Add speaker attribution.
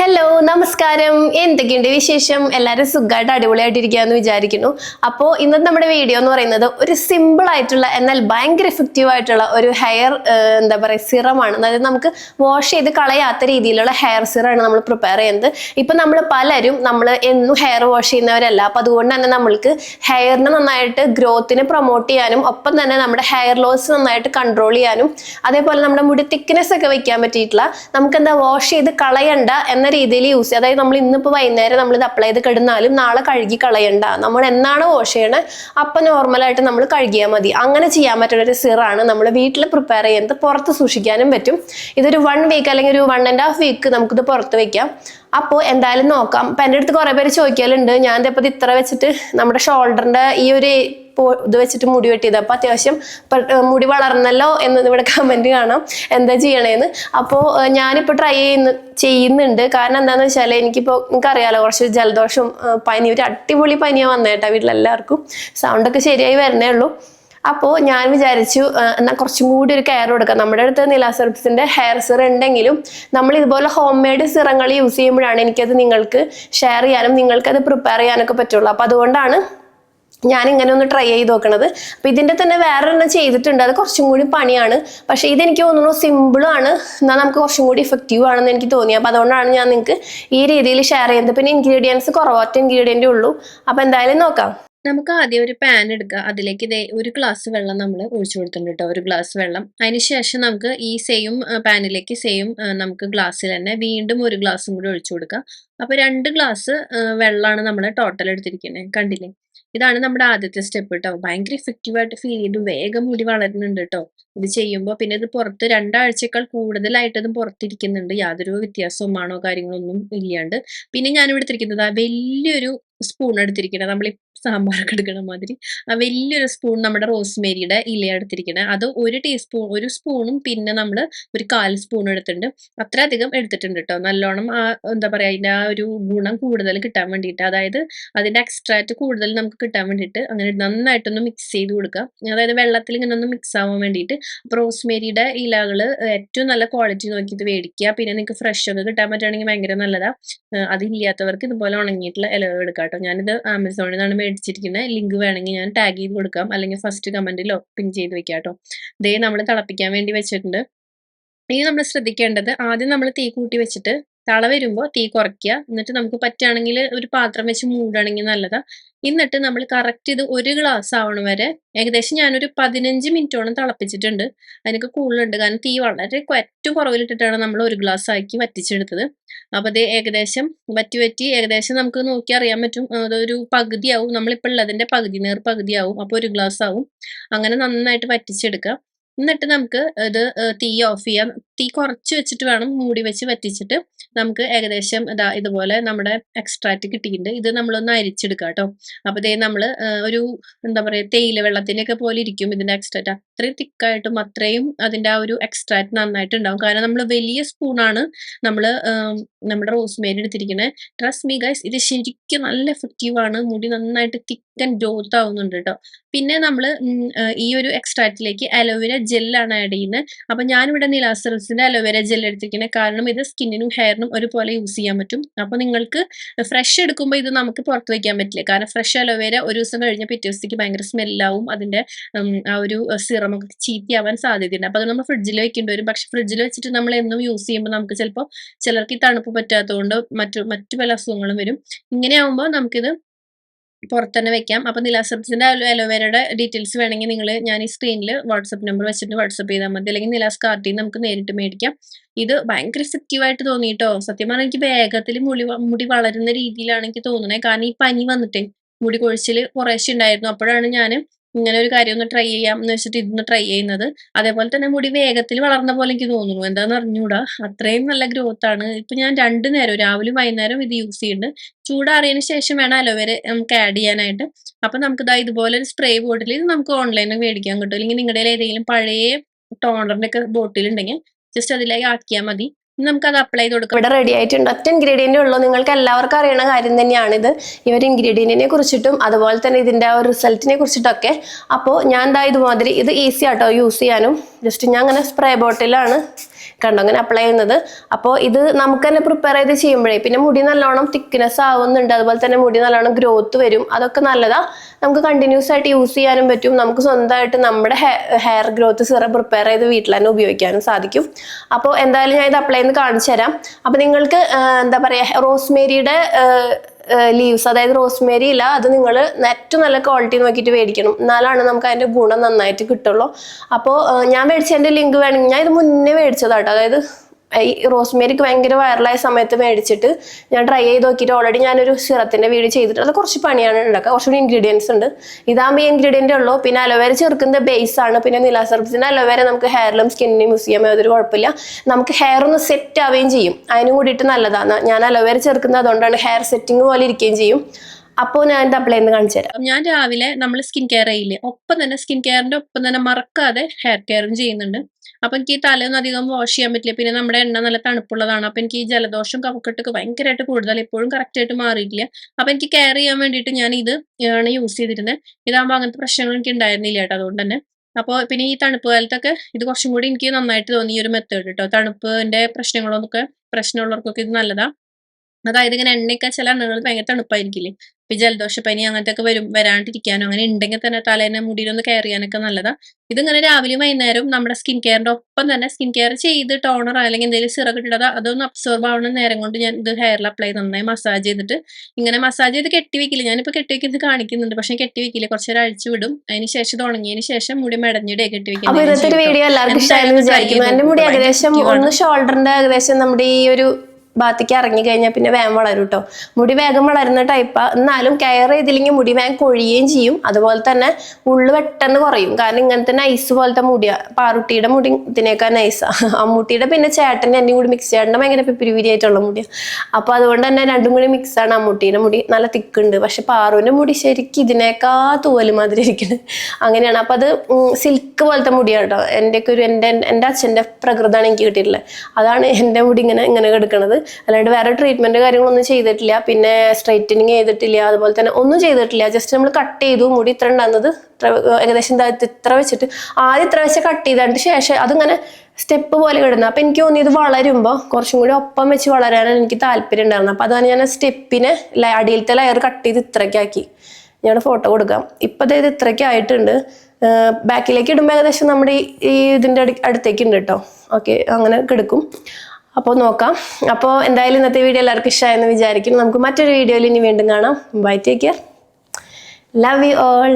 Speaker 1: Hello നമസ്കാരം. എന്തൊക്കെയുണ്ട് വിശേഷം? എല്ലാവരും സുഖമായിട്ട് അടിപൊളിയായിട്ടിരിക്കുകയെന്ന് വിചാരിക്കുന്നു. അപ്പോൾ ഇന്നത്തെ നമ്മുടെ വീഡിയോ എന്ന് പറയുന്നത് ഒരു സിമ്പിൾ ആയിട്ടുള്ള എന്നാൽ ഭയങ്കര എഫക്റ്റീവ് ആയിട്ടുള്ള ഒരു ഹെയർ എന്താ പറയുക സിറമാണ്. അതായത് നമുക്ക് വാഷ് ചെയ്ത് കളയാത്ത രീതിയിലുള്ള ഹെയർ സിറാണ് നമ്മൾ പ്രിപ്പയർ ചെയ്യുന്നത്. ഇപ്പം നമ്മൾ പലരും നമ്മൾ എന്നും ഹെയർ വാഷ് ചെയ്യുന്നവരല്ല. അപ്പം അതുകൊണ്ട് തന്നെ നമ്മൾക്ക് ഹെയറിനെ നന്നായിട്ട് ഗ്രോത്തിനെ പ്രൊമോട്ട് ചെയ്യാനും ഒപ്പം തന്നെ നമ്മുടെ ഹെയർ ലോസ് നന്നായിട്ട് കൺട്രോൾ ചെയ്യാനും അതേപോലെ നമ്മുടെ മുടി തിക്നെസ് ഒക്കെ വയ്ക്കാൻ പറ്റിയിട്ടുള്ള നമുക്ക് എന്താ വാഷ് ചെയ്ത് കളയണ്ട എന്ന രീതിയിൽ യൂസ് ചെയ്യുക അതായത് നമ്മൾ ഇന്നിപ്പോൾ വൈകുന്നേരം നമ്മൾ ഇത് അപ്ലൈ ചെയ്ത് കിടന്നാലും നാളെ കഴുകി കളയണ്ട. നമ്മൾ എന്നാണ് വാഷ് ചെയ്യണേ അപ്പം നോർമലായിട്ട് നമ്മൾ കഴുകിയാൽ മതി. അങ്ങനെ ചെയ്യാൻ പറ്റുന്ന ഒരു സിറാണ് നമ്മൾ വീട്ടിൽ പ്രിപ്പയർ ചെയ്യുന്നത്. പുറത്ത് സൂക്ഷിക്കാനും പറ്റും. ഇതൊരു വൺ വീക്ക് അല്ലെങ്കിൽ ഒരു വൺ ആൻഡ് ഹാഫ് വീക്ക് നമുക്കിത് പുറത്ത് വെക്കാം. അപ്പോൾ എന്തായാലും നോക്കാം. അപ്പം എന്റെ അടുത്ത് കുറേ പേര് ചോദിക്കലുണ്ട്. ഞാൻ ഇതിപ്പോൾ ഇത് ഇത്ര വെച്ചിട്ട് നമ്മുടെ ഷോൾഡറിന്റെ ഈ ഒരു ഇത് വെച്ചിട്ട് മുടി വെട്ടിയത്. അപ്പോൾ അത്യാവശ്യം മുടി വളർന്നല്ലോ എന്ന് ഇവിടെ കമന്റ് കാണാം. എന്താ ചെയ്യണേന്ന്. അപ്പോൾ ഞാനിപ്പോൾ ട്രൈ ചെയ്യുന്ന ചെയ്യുന്നുണ്ട്. കാരണം എന്താണെന്ന് വെച്ചാൽ എനിക്കിപ്പോൾ നിങ്ങൾക്കറിയാലോ കുറച്ച് ജലദോഷം പനി ഒരു അടിപൊളി പനിയാണ് വന്നേട്ടാ വീട്ടിലെല്ലാവർക്കും. സൗണ്ടൊക്കെ ശരിയായി വരണേ ഉള്ളൂ. അപ്പോൾ ഞാൻ വിചാരിച്ചു എന്നാൽ കുറച്ചും കൂടി ഒരു കെയർ കൊടുക്കാം. നമ്മുടെ അടുത്ത് നിലാസെർപ്സിന്റെ ഹെയർ സിറ ഉണ്ടെങ്കിലും നമ്മൾ ഇതുപോലെ ഹോം മെയ്ഡ് സിറങ്ങൾ യൂസ് ചെയ്യുമ്പോഴാണ് എനിക്കത് നിങ്ങൾക്ക് ഷെയർ ചെയ്യാനും നിങ്ങൾക്ക് അത് പ്രിപ്പയർ ചെയ്യാനൊക്കെ പറ്റുള്ളൂ. അപ്പോൾ അതുകൊണ്ടാണ് ഞാൻ ഇങ്ങനെ ഒന്ന് ട്രൈ ചെയ്ത് നോക്കണത്. അപ്പൊ ഇതിന്റെ തന്നെ വേറെ ഒന്നും ചെയ്തിട്ടുണ്ട്. അത് കുറച്ചും കൂടി പണിയാണ്. പക്ഷെ ഇതെനിക്ക് തോന്നുന്നു സിമ്പിളാണ് എന്നാൽ നമുക്ക് കുറച്ചും കൂടി ഇഫക്റ്റീവ് ആണെന്ന് എനിക്ക് തോന്നി. അപ്പോൾ അതുകൊണ്ടാണ് ഞാൻ നിങ്ങൾക്ക് ഈ രീതിയിൽ ഷെയർ ചെയ്യുന്നത്. പിന്നെ ഇൻഗ്രീഡിയൻസ് കുറവാറ്റ ഇൻഗ്രീഡിയന്റേ ഉള്ളൂ. അപ്പോൾ എന്തായാലും നോക്കാം.
Speaker 2: നമുക്ക് ആദ്യം ഒരു പാൻ എടുക്കുക അതിലേക്ക് ഇതേ ഒരു ഗ്ലാസ് വെള്ളം നമ്മൾ ഒഴിച്ചു കൊടുത്തിട്ടുണ്ട് കേട്ടോ ഒരു ഗ്ലാസ് വെള്ളം. അതിനുശേഷം നമുക്ക് ഈ സെയിം പാനിലേക്ക് സെയിം നമുക്ക് ഗ്ലാസ്സിൽ തന്നെ വീണ്ടും ഒരു ഗ്ലാസും കൂടി ഒഴിച്ചു കൊടുക്കുക അപ്പൊ രണ്ട് ഗ്ലാസ് വെള്ളമാണ് നമ്മൾ ടോട്ടൽ എടുത്തിരിക്കുന്നത് കണ്ടില്ലേ? ഇതാണ് നമ്മുടെ ആദ്യത്തെ സ്റ്റെപ്പ് കേട്ടോ ഭയങ്കര ഇഫക്റ്റീവ് ആയിട്ട് ഫീൽ ചെയ്തു വേഗം മുടി വളരുന്നുണ്ട് കേട്ടോ ഇത് ചെയ്യുമ്പോൾ പിന്നെ ഇത് പുറത്ത് രണ്ടാഴ്ചക്കാൾ കൂടുതലായിട്ട് ഇത് പുറത്തിരിക്കുന്നുണ്ട്. യാതൊരു വ്യത്യാസവും ആണോ കാര്യങ്ങളൊന്നും ഇല്ലാണ്ട്. പിന്നെ ഞാൻ ഇവിടെ ആ വലിയൊരു സ്പൂൺ എടുത്തിരിക്കുന്നത് നമ്മൾ സാമ്പാറൊക്കെ എടുക്കണ മാതിരി. ആ വലിയൊരു സ്പൂൺ നമ്മുടെ റോസ്മേരിയുടെ ഇല എടുത്തിരിക്കണേ. അത് ഒരു ടീസ്പൂൺ ഒരു സ്പൂണും പിന്നെ നമ്മൾ ഒരു കാൽ സ്പൂൺ എടുത്തിട്ടുണ്ട്. അത്ര അധികം എടുത്തിട്ടുണ്ട് കേട്ടോ നല്ലോണം ആ എന്താ പറയാ അതിന്റെ ആ ഒരു ഗുണം കൂടുതൽ കിട്ടാൻ വേണ്ടിയിട്ട്. അതായത് അതിന്റെ എക്സ്ട്രാറ്റ് കൂടുതൽ നമുക്ക് കിട്ടാൻ വേണ്ടിയിട്ട് അങ്ങനെ നന്നായിട്ടൊന്ന് മിക്സ് ചെയ്ത് കൊടുക്കുക. അതായത് വെള്ളത്തിൽ ഇങ്ങനെ ഒന്ന് മിക്സ് ആവാൻ വേണ്ടിയിട്ട് അപ്പൊ റോസ്മേരിയുടെ ഇലകൾ ഏറ്റവും നല്ല ക്വാളിറ്റി നോക്കിയിട്ട് മേടിക്കുക പിന്നെ നിങ്ങൾക്ക് ഫ്രഷ് ഒക്കെ കിട്ടാൻ പറ്റുകയാണെങ്കിൽ ഭയങ്കര നല്ലതാ. ഏഹ് അതില്ലാത്തവർക്ക് ഇതുപോലെ ഉണങ്ങിയിട്ടുള്ള ഇലകൾ എടുക്കാം കേട്ടോ ഞാനിത് ആമസോണിൽ നിന്നാണ് മേടിച്ചിരിക്കുന്നത് ലിങ്ക് വേണമെങ്കിൽ ഞാൻ ടാഗ് ചെയ്ത് കൊടുക്കാം. അല്ലെങ്കിൽ ഫസ്റ്റ് കമന്റിലോ പിൻ ചെയ്ത് വെക്കാം കേട്ടോ. ദേ നമ്മൾ തിളപ്പിക്കാൻ വേണ്ടി വെച്ചിട്ടുണ്ട്. ഇനി നമ്മൾ ശ്രദ്ധിക്കേണ്ടത് ആദ്യം നമ്മൾ തീ കൂട്ടി വെച്ചിട്ട് തള വരുമ്പോൾ തീ കുറയ്ക്കുക. എന്നിട്ട് നമുക്ക് പറ്റുകയാണെങ്കിൽ ഒരു പാത്രം വെച്ച് മൂടുകയാണെങ്കിൽ നല്ലതാ. എന്നിട്ട് നമ്മൾ കറക്റ്റ് ഇത് ഒരു ഗ്ലാസ് ആവണ വരെ ഏകദേശം ഞാനൊരു പതിനഞ്ച് മിനിറ്റോളം തിളപ്പിച്ചിട്ടുണ്ട്. അതിനൊക്കെ കൂടുതലുണ്ട്. കാരണം തീ വളരെ ഏറ്റവും കുറവിലിട്ടിട്ടാണ് നമ്മൾ ഒരു ഗ്ലാസ് ആക്കി വറ്റിച്ചെടുത്തത്. അപ്പൊ അത് ഏകദേശം വറ്റി വറ്റി ഏകദേശം നമുക്ക് നോക്കി അറിയാൻ പറ്റും. അതൊരു പകുതിയാവും. നമ്മളിപ്പോൾ ഉള്ളതിന്റെ പകുതി നേർ പകുതിയാവും. അപ്പോൾ ഒരു ഗ്ലാസ് ആവും. അങ്ങനെ നന്നായിട്ട് വറ്റിച്ചെടുക്കുക. എന്നിട്ട് നമുക്ക് ഇത് തീ ഓഫ് ചെയ്യാം. തീ കുറച്ച് വെച്ചിട്ട് വേണം മൂടി വെച്ച് വറ്റിച്ചിട്ട് നമുക്ക് ഏകദേശം ഇതാ ഇതുപോലെ നമ്മുടെ എക്സ്ട്രാക്റ്റ് കിട്ടിയിട്ടുണ്ട്. ഇത് നമ്മളൊന്ന് അരിച്ചെടുക്കുക കേട്ടോ. അപ്പൊ ഇതേ നമ്മൾ ഒരു എന്താ പറയാ തേയില വെള്ളത്തിനൊക്കെ പോലെ ഇരിക്കും ഇതിന്റെ എക്സ്ട്രാക്റ്റ് അത്രയും തിക്കായിട്ടും അത്രയും അതിന്റെ ആ ഒരു എക്സ്ട്രാക്റ്റ് നന്നായിട്ട് ഉണ്ടാവും കാരണം നമ്മൾ വലിയ സ്പൂണാണ് നമ്മൾ നമ്മുടെ റോസ്മേരി എടുത്തിരിക്കുന്നത് ട്രസ്റ്റ് മീ ഗൈസ് ഇത് ശരിക്കും നല്ല എഫക്റ്റീവ് ആണ്. മുടി നന്നായിട്ട് തിക്കൻ ഗ്രോത്ത് ആവുന്നുണ്ട് കേട്ടോ. പിന്നെ നമ്മൾ ഈ ഒരു എക്സ്ട്രാക്റ്റിലേക്ക് അലോവേര ജെല്ലാണ് ആഡ് ചെയ്യുന്നത്. അപ്പൊ ഞാനിവിടെ നിലാസറസിന്റെ അലോവേര ജെൽ എടുത്തിരിക്കുന്നത് കാരണം ഇത് സ്കിന്നിനും ഹെയറിനും ഒരുപോലെ യൂസ് ചെയ്യാൻ പറ്റും. അപ്പൊ നിങ്ങൾക്ക് ഫ്രഷ് എടുക്കുമ്പോൾ ഇത് നമുക്ക് പുറത്ത് വയ്ക്കാൻ പറ്റില്ല. കാരണം ഫ്രഷ് അലോവേര ഒരു ദിവസം കഴിഞ്ഞ പിറ്റേ ദിവസത്തേക്ക് ഭയങ്കര സ്മെല്ലാവും അതിന്റെ ആ ഒരു ഒക്കെ ചീത്തയാവാൻ സാധ്യതയുണ്ട്. അപ്പൊ അത് നമ്മൾ ഫ്രിഡ്ജിൽ വെക്കേണ്ടി വരും. പക്ഷെ ഫ്രിഡ്ജിൽ വെച്ചിട്ട് നമ്മൾ എന്നും യൂസ് ചെയ്യുമ്പോൾ നമുക്ക് ചിലപ്പോൾ ചിലർക്ക് ഈ തണുപ്പ് പറ്റാത്തതുകൊണ്ട് മറ്റു മറ്റു പല അസുഖങ്ങളും വരും. ഇങ്ങനെ ആവുമ്പോൾ നമുക്കിത് പുറത്ത് തന്നെ വെക്കാം. അപ്പൊ നിലാസത്തിന്റെ അലോവേരയുടെ ഡീറ്റെയിൽസ് വേണമെങ്കിൽ നിങ്ങൾ ഞാൻ ഈ സ്ക്രീനിൽ വാട്സപ്പ് നമ്പർ വെച്ചിട്ട് വാട്സപ്പ് ചെയ്താൽ മതി. അല്ലെങ്കിൽ നിലാസ് കാർട്ടിൽ നമുക്ക് നേരിട്ട് മേടിക്കാം. ഇത് ഭയങ്കര ആയിട്ട് തോന്നിട്ടോ? സത്യം പറഞ്ഞാൽ എനിക്ക് വേഗത്തിൽ മുടി മുടി വളരുന്ന രീതിയിലാണ് എനിക്ക് തോന്നുന്നത് കാരണം ഈ പനി വന്നിട്ടേ മുടി കൊഴിച്ചിൽ കുറേശ്ശെ ഉണ്ടായിരുന്നു. അപ്പോഴാണ് ഞാൻ ഇങ്ങനെ ഒരു കാര്യം ഒന്ന് ട്രൈ ചെയ്യാം എന്ന് വെച്ചിട്ട് ഇതൊന്ന് ട്രൈ ചെയ്യുന്നത്. അതേപോലെ തന്നെ മുടി വേഗത്തിൽ വളർന്ന പോലെ എനിക്ക് തോന്നുന്നു. എന്താന്ന് അറിഞ്ഞൂടാ? അത്രയും നല്ല ഗ്രോത്ത് ആണ്. ഇപ്പൊ ഞാൻ രണ്ടു നേരം രാവിലെ വൈകുന്നേരം ഇത് യൂസ് ചെയ്യുന്നുണ്ട്. ചൂടാറിയതിന് ശേഷം വേണം അലോവേര നമുക്ക് ആഡ് ചെയ്യാനായിട്ട്. അപ്പൊ നമുക്ക് ഇതാ ഇതുപോലെ ഒരു സ്പ്രേ ബോട്ടിൽ ഇത് നമുക്ക് ഓൺലൈനിൽ മേടിക്കാൻ കിട്ടും. അല്ലെങ്കിൽ നിങ്ങളുടെ ഏതെങ്കിലും പഴയ ടോണറിന്റെ ഒക്കെ ബോട്ടിൽ ഉണ്ടെങ്കിൽ ജസ്റ്റ് അതിലേക്ക് ആക്കിയാൽ മതി. ഇനി നമുക്ക് അത് അപ്ലൈ ചെയ്ത് കൊടുക്കാം.
Speaker 1: ഇവിടെ റെഡി ആയിട്ടുണ്ട്. ഒറ്റ ഇൻഗ്രീഡിയന്റ് ഉള്ളൂ. നിങ്ങൾക്ക് എല്ലാവർക്കും അറിയണ കാര്യം തന്നെയാണിത് ഈ ഒരു ഇൻഗ്രീഡിയന്റിനെ കുറിച്ചിട്ടും അതുപോലെ തന്നെ ഇതിന്റെ ആ ഒരു റിസൾട്ടിനെ കുറിച്ചിട്ടൊക്കെ. അപ്പോൾ ഞാൻ എന്താ ഇതുമാതിരി ഇത് ഈസി ആട്ടോ യൂസ് ചെയ്യാനും. ജസ്റ്റ് ഞാൻ അങ്ങനെ സ്പ്രേ ബോട്ടിലാണ് കണ്ടോ അങ്ങനെ അപ്ലൈ ചെയ്യുന്നത്. അപ്പോൾ ഇത് നമുക്ക് തന്നെ പ്രിപ്പയർ ചെയ്ത് ചെയ്യുമ്പോഴേ പിന്നെ മുടി നല്ലോണം തിക്നെസ് ആവുന്നുണ്ട്. അതുപോലെ തന്നെ മുടി നല്ലോണം ഗ്രോത്ത് വരും. അതൊക്കെ നല്ലതാ. നമുക്ക് കണ്ടിന്യൂസ് ആയിട്ട് യൂസ് ചെയ്യാനും പറ്റും. നമുക്ക് സ്വന്തമായിട്ട് നമ്മുടെ ഹെയർ ഗ്രോത്ത് സിറം പ്രിപ്പയർ ചെയ്ത് വീട്ടിൽ തന്നെ ഉപയോഗിക്കാനും സാധിക്കും. അപ്പോൾ എന്തായാലും ഞാൻ ഇത് അപ്ലൈ ചെയ്ത് കാണിച്ചു തരാം. അപ്പോൾ നിങ്ങൾക്ക് എന്താ പറയുക റോസ്മേരിയുടെ ലീവ്സ് അതായത് റോസ്മേരി ഇല്ല അത് നിങ്ങൾ ഏറ്റവും നല്ല ക്വാളിറ്റി നോക്കിയിട്ട് മേടിക്കണം എന്നാലാണ് നമുക്ക് അതിന്റെ ഗുണം നന്നായിട്ട് കിട്ടുള്ളൂ. അപ്പോൾ ഞാൻ മേടിച്ചതിന്റെ ലിങ്ക് വേണമെങ്കിൽ ഞാൻ ഇത് മുന്നേ മേടിച്ചതാട്ടോ. അതായത് ഈ റോസ്മേരിക്ക് ഭയങ്കര വൈറലായ സമയത്ത് മേടിച്ചിട്ട് ഞാൻ ട്രൈ ചെയ്ത് നോക്കിയിട്ട് ഓൾറെഡി ഞാനൊരു സിറത്തിന്റെ വീഡിയോ ചെയ്തിട്ട് അത് കുറച്ച് പണിയാണ് ഉണ്ടാക്കുക. കുറച്ചുകൂടി ഇൻഗ്രീഡിയൻസ് ഉണ്ട്. ഇതാകുമ്പോൾ ഈ ഇൻഗ്രീഡിയന്റ് ഉള്ളൂ. പിന്നെ അലോവേര ചേർക്കുന്ന ബേസ് ആണ്. പിന്നെ നിലാസർബത്തിന്റെ അലോവേര നമുക്ക് ഹെയറിലും സ്കിന്നിനും യൂസ് ചെയ്യാൻ യാതൊരു കുഴപ്പമില്ല. നമുക്ക് ഹെയർ ഒന്ന് സെറ്റ് ആവുകയും ചെയ്യും. അതിനും കൂടിയിട്ട് നല്ലതാണ്. ഞാൻ അലോവേര ചേർക്കുന്നത് അതുകൊണ്ടാണ് ഹെയർ സെറ്റിംഗ് പോലെ ഇരിക്കുകയും ചെയ്യും. അപ്പോൾ ഞാൻ ഇത് അപ്ലൈ എന്ന് കാണിച്ചു തരാം.
Speaker 2: ഞാൻ രാവിലെ നമ്മൾ സ്കിൻ കെയർ ചെയ്യില്ലേ ഒപ്പം തന്നെ സ്കിൻ കെയറിന്റെ ഒപ്പം തന്നെ മറക്കാതെ ഹെയർ കെയറും ചെയ്യുന്നുണ്ട്. അപ്പൊ എനിക്ക് ഈ തലയൊന്നും അധികം വാഷ് ചെയ്യാൻ പറ്റില്ല. പിന്നെ നമ്മുടെ എണ്ണ നല്ല തണുപ്പുള്ളതാണ്. അപ്പൊ എനിക്ക് ഈ ജലദോഷം കഫക്കെട്ടൊക്കെ ഭയങ്കരമായിട്ട് കൂടുതൽ ഇപ്പോഴും കറക്റ്റ് ആയിട്ട് മാറിയിട്ടില്ല. അപ്പൊ എനിക്ക് കെയർ ചെയ്യാൻ വേണ്ടിയിട്ട് ഞാൻ ഇത് ആണ് യൂസ് ചെയ്തിരുന്നത് ഇതാകുമ്പോൾ അങ്ങനത്തെ പ്രശ്നങ്ങൾ എനിക്ക് ഉണ്ടായിരുന്നില്ല കേട്ടോ അതുകൊണ്ട് തന്നെ. അപ്പോൾ പിന്നെ ഈ തണുപ്പ് കാലത്തൊക്കെ ഇത് കുറച്ചും കൂടി എനിക്ക് നന്നായിട്ട് തോന്നി ഈ ഒരു മെത്തേഡ് കേട്ടോ. തണുപ്പിന്റെ പ്രശ്നങ്ങളൊക്കെ പ്രശ്നമുള്ളവർക്കൊക്കെ ഇത് നല്ലതാ. അതായത് ഇങ്ങനെ എണ്ണയൊക്കെ ചില എണ്ണകൾ ഭയങ്കര തണുപ്പായിരിക്കില്ലേ? ഇപ്പൊ ജലദോഷപ്പനി അങ്ങനത്തെ ഒക്കെ വരും വരാണ്ടിരിക്കാനോ അങ്ങനെ ഉണ്ടെങ്കിൽ തന്നെ തലേനെ മുടിയിലൊന്ന് കെയർ ചെയ്യാനൊക്കെ നല്ലതാ. ഇതിങ്ങനെ രാവിലെ വൈകുന്നേരവും നമ്മുടെ സ്കിൻ കെയറിന്റെ ഒപ്പം തന്നെ സ്കിൻ കെയർ ചെയ്ത് ടോണർ അല്ലെങ്കിൽ എന്തെങ്കിലും സിറ ഇട്ടത് അതൊന്ന് അബ്സോർബ് ആവുന്ന നേരം കൊണ്ട് ഞാൻ ഇത് ഹെയറിൽ അപ്ലൈ നന്നായി മസാജ് ചെയ്തിട്ട് ഇങ്ങനെ മസാജ് ചെയ്ത് കെട്ടി വെക്കില്ല. ഞാനിപ്പോ കെട്ടി വെക്കുന്നത് കാണിക്കുന്നുണ്ട്. പക്ഷെ കെട്ടി വെക്കില്ല. കുറച്ച് നേരം അഴിച്ചു വിടും. അതിന് ശേഷം തുടങ്ങിയതിന് ഉണങ്ങിയതിന് ശേഷം മുടി മെടഞ്ഞിടേ കെട്ടി
Speaker 1: വെക്കുന്നത് വീഡിയോ എല്ലാവർക്കും ഇഷ്ടമായെന്ന് വിചാരിക്കുന്നു. എന്റെ മുടി ഏകദേശം ഒന്ന് ഷോൾഡറിന്റെ ഏകദേശം നമ്മുടെ ഈ ഒരു ഭാഗത്തേക്ക് ഇറങ്ങി കഴിഞ്ഞാൽ പിന്നെ വേഗം വളരും കേട്ടോ മുടി വേഗം വളരുന്ന ടൈപ്പാ എന്നാലും കെയർ ചെയ്തില്ലെങ്കിൽ മുടി വേഗം കൊഴിയുകയും ചെയ്യും. അതുപോലെ തന്നെ ഉള്ളു പെട്ടെന്ന് കുറയും. കാരണം ഇങ്ങനത്തെ നൈസ് പോലത്തെ മുടിയാ. പാറുട്ടിയുടെ മുടി ഇതിനേക്കാൾ നൈസാ അമ്മൂട്ടിയുടെ പിന്നെ ചേട്ടന്റെ എന്നെയും കൂടി മിക്സ് ചേട്ടന്റെ ഭയങ്കര പിപ്പിരിവിരിയായിട്ടുള്ള മുടിയാണ് മുടിയാ. അപ്പോൾ അതുകൊണ്ട് തന്നെ രണ്ടും കൂടി മിക്സ് ആണ് അമ്മൂട്ടിയുടെ മുടി. നല്ല തിക്കുണ്ട്. പക്ഷെ പാറുവിന്റെ മുടി ശരിക്കും ഇതിനേക്കാ തൂവൽ മാതിരി ഇരിക്കുന്നത് അങ്ങനെയാണ്. അപ്പോൾ അത് സിൽക്ക് പോലത്തെ മുടിയാണ് കേട്ടോ എന്റെയൊക്കെ ഒരു എന്റെ എന്റെ അച്ഛന്റെ പ്രകൃതമാണ് എനിക്ക് കിട്ടിയിട്ടുള്ളത്. അതാണ് എന്റെ മുടി ഇങ്ങനെ ഇങ്ങനെ കിടക്കുന്നത് അല്ലാണ്ട് വേറെ ട്രീറ്റ്മെന്റ് കാര്യങ്ങളൊന്നും ചെയ്തിട്ടില്ല. പിന്നെ സ്ട്രൈറ്റനിങ് ചെയ്തിട്ടില്ല. അതുപോലെ തന്നെ ഒന്നും ചെയ്തിട്ടില്ല. ജസ്റ്റ് നമ്മൾ കട്ട് ചെയ്തു. മുടി ഇത്ര ഉണ്ടാകുന്നത് ഏകദേശം ഇതാ ഇത്ര വെച്ചിട്ട് ആദ്യം ഇത്ര വെച്ച് കട്ട് ചെയ്തതിന് ശേഷം അതിങ്ങനെ സ്റ്റെപ്പ് പോലെ കിടന്നു അപ്പൊ എനിക്ക് തോന്നി ഇത് വളരുമ്പോൾ കുറച്ചും കൂടി ഒപ്പം വെച്ച് വളരാനാണ് എനിക്ക് താല്പര്യം ഉണ്ടായിരുന്നത്. അപ്പൊ അതാണ് ഞാൻ സ്റ്റെപ്പിനെ അടിയിലത്തെ ലയർ കട്ട് ചെയ്ത് ഇത്രയ്ക്കാക്കി ഞാൻ ഫോട്ടോ കൊടുക്കാം. ഇപ്പൊ അതായത് ഇത്രയ്ക്ക് ആയിട്ടുണ്ട്. ബാക്കിലേക്ക് ഇടുമ്പോൾ ഏകദേശം നമ്മുടെ ഈ- ഇതിന്റെ അടുത്തേക്ക് ഉണ്ട് കേട്ടോ. ഓക്കെ അങ്ങനെ കിടക്കും. അപ്പോൾ നോക്കാം. അപ്പോൾ എന്തായാലും ഇന്നത്തെ വീഡിയോ എല്ലാവർക്കും ഇഷ്ടമായെന്ന് വിചാരിക്കും നമുക്ക് മറ്റൊരു വീഡിയോയിൽ ഇനി വീണ്ടും കാണാം. Bye take care love you all